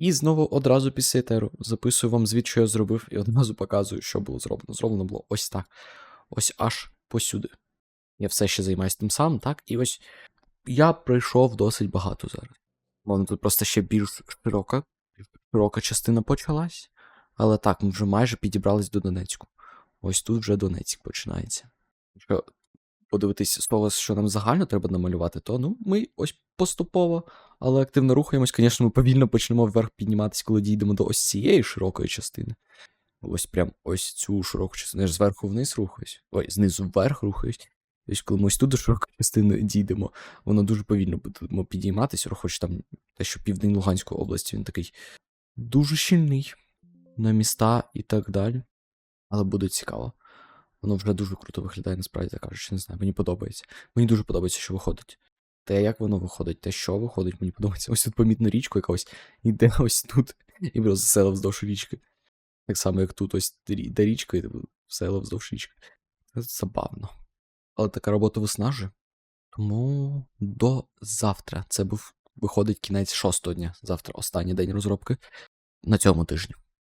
І знову одразу після етеру записую вам звіт, що я зробив, і одразу показую, що було зроблено. Зроблено було ось так. Ось аж посюди. Я все ще займаюся тим самим, так? І ось я пройшов досить багато зараз. Воно тут просто ще більш широка, широка частина почалась. Але так, ми вже майже підібрались до Донецьку. Ось тут вже Донецьк починається. Якщо подивитись з того, що нам загально треба намалювати, то ну, ми ось поступово, але активно рухаємось. Звісно, ми повільно почнемо вверх підніматися, коли дійдемо до ось цієї широкої частини. Ось прям ось цю широку частину. Я ж зверху вниз рухаюсь. Ой, знизу вверх рухаюсь. Тобто, коли ми ось тут до широкої частини дійдемо, воно дуже повільно будемо підійматися, хоч там те, що південь Луганської області, він такий дуже щільний на міста і так далі. Але буде цікаво. Воно вже дуже круто виглядає, насправді так кажучи, не знаю, мені подобається. Мені дуже подобається, що виходить. Те, як воно виходить, те, що виходить, мені подобається. Ось тут помітно річку якось іде ось тут, і просто села вздовж річки. Так само, як тут ось де річка, і села вздовж річки. Це забавно. Але така робота виснажує. Тому до завтра. Це був виходить кінець шостого дня. Завтра останній день розробки на цьому тижні.